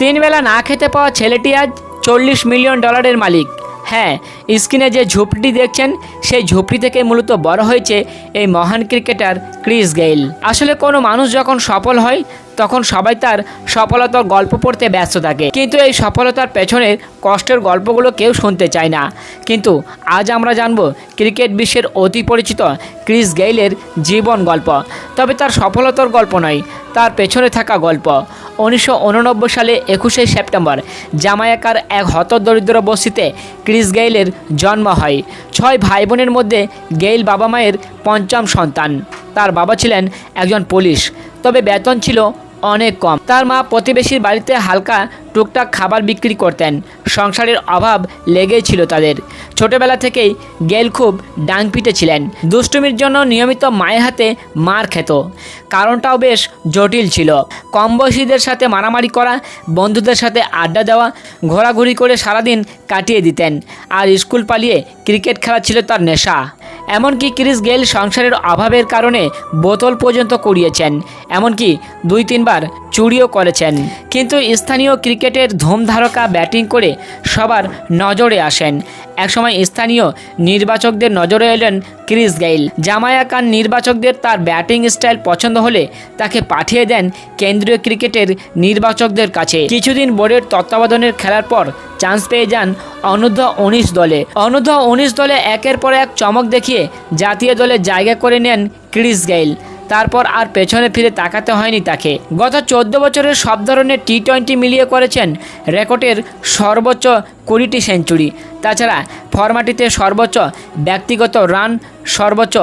তিন বেলা না খেতে পাওয়া ছেলেটি আজ চল্লিশ মিলিয়ন ডলারের মালিক। হ্যাঁ স্ক্রিনে যে ঝুপড়িটি দেখছেন, সেই ঝুপড়ি থেকে মূলত বড় হয়েছে এই মহান ক্রিকেটার ক্রিস গেইল। আসলে কোনো মানুষ যখন সফল হয় তখন সবাই তার সফলতার গল্প পড়তে ব্যস্ত থাকে। কিন্তু এই সফলতার পেছনের কষ্টের গল্পগুলো কেউ শুনতে চায় না। কিন্তু আজ আমরা জানব ক্রিকেট বিশ্বের অতি পরিচিত ক্রিস গেইলের জীবন গল্প। তবে তার সফলতার গল্প নয়, তার পেছনে থাকা গল্প। উনিশশো উননব্বই সালে একুশে সেপ্টেম্বর, জামায়াকার এক হতদরিদ্র বস্তিতে ক্রিস গেইলের জন্ম হয়। ছয় ভাই বোনের মধ্যে গেইল বাবা মায়ের পঞ্চম সন্তান। তার বাবা ছিলেন একজন পুলিশ। তবে বেতন ছিল অনেক কম। তার মা প্রতিবেশীর বাড়িতে হালকা টুকটাক খাবার বিক্রি করতেন। সংসারের অভাব লেগেই ছিল তাদের। ছোটবেলা থেকেই গেল খুব ডাংপিটে ছিলেন। দুষ্টুমির জন্য নিয়মিত মায়ের হাতে মার খেত। কারণটাও বেশ জটিল ছিল। কম বয়সীদের সাথে মারামারি করা, বন্ধুদের সাথে আড্ডা দেওয়া, ঘোরাঘুরি করে সারাদিন কাটিয়ে দিতেন। আর স্কুল পালিয়ে ক্রিকেট খেলা ছিল তার নেশা। এমনকি ক্রিস গেল সংসারের অভাবের কারণে বোতল পর্যন্ত কুড়িয়েছেন, এমনকি দুই তিনবার চুরিও করেছেন। কিন্তু স্থানীয় ক্রিকেটের ধুমধারকা ব্যাটিং করে সবার নজরে আসেন। একসময় স্থানীয় নির্বাচকদের নজরে এলেন ক্রিস গেইল। জামায়াকান নির্বাচকদের তার ব্যাটিং স্টাইল পছন্দ হলে তাকে পাঠিয়ে দেন কেন্দ্রীয় ক্রিকেটের নির্বাচকদের কাছে। কিছুদিন বোর্ডের তত্ত্বাবধানের খেলার পর চান্স পেয়ে যান অনূর্ধ্ব উনিশ দলে। অনূর্ধ্ব উনিশ দলে একের পর এক চমক দেখিয়ে জাতীয় দলে জায়গা করে নেন ক্রিস গেইল। তারপর আর পেছনে ফিরে তাকাতে হয়নি তাকে। গত চোদ্দ বছরের সব ধরনের টি টোয়েন্টি মিলিয়ে করেছেন রেকর্ডের সর্বোচ্চ কুড়িটি সেঞ্চুরি। তাছাড়া ফরম্যাটিতে সর্বোচ্চ ব্যক্তিগত রান, সর্বোচ্চ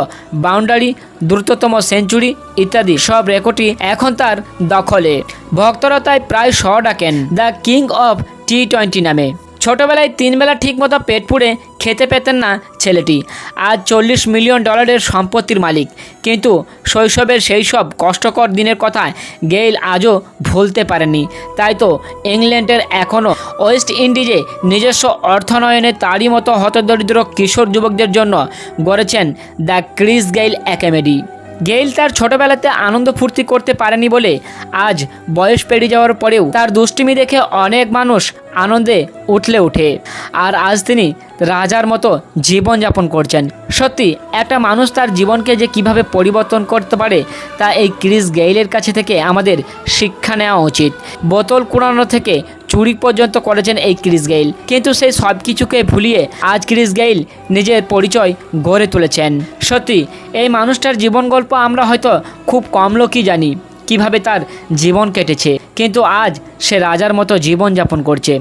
বাউন্ডারি, দ্রুততম সেঞ্চুরি ইত্যাদি সব রেকর্ডই এখন তার দখলে। ভক্তরা তাই প্রায় শ ডাকেন, the king of T twenty নামে। ছোটবেলায় তিন বেলা ঠিকমতো পেট পুড়ে খেতে পেতেন না ছেলেটি। আজ চল্লিশ মিলিয়ন ডলারের সম্পত্তির মালিক। কিন্তু শৈশবের সেই সব কষ্টকর দিনের কথা গেইল আজও ভুলতে পারেনি। তাই তো ইংল্যান্ডের এখনও ওয়েস্ট ইন্ডিজে নিজস্ব অর্থনয়নে তারই মতো হতদরিদ্র কিশোর যুবকদের জন্য গড়েছেন the Chris Gayle academy. Gayle তার ছোটবেলাতে আনন্দ ফুর্তি করতে পারেনি বলে আজ বয়স পেরিয়ে যাওয়ার পরেও তার দুষ্টিমি দেখে অনেক মানুষ আনন্দে উঠলে ওঠে। আর আজ তিনি রাজার মতো জীবনযাপন করছেন। সত্যি, একটা মানুষ তার জীবনকে যে কীভাবে পরিবর্তন করতে পারে তা এই ক্রিস গেইলের কাছে থেকে আমাদের শিক্ষা নেওয়া উচিত। বোতল কুড়ানো থেকে চুরি পর্যন্ত করেছেন এই ক্রিস গেইল। কিন্তু সেই সব কিছুকে ভুলিয়ে আজ ক্রিস গেইল নিজের পরিচয় গড়ে তুলেছেন। সত্যি, এই মানুষটার জীবন গল্প আমরা হয়তো খুব কম লোকই জানি কীভাবে তার জীবন কেটেছে। কিন্তু আজ সে রাজার মতো জীবন যাপন করছে।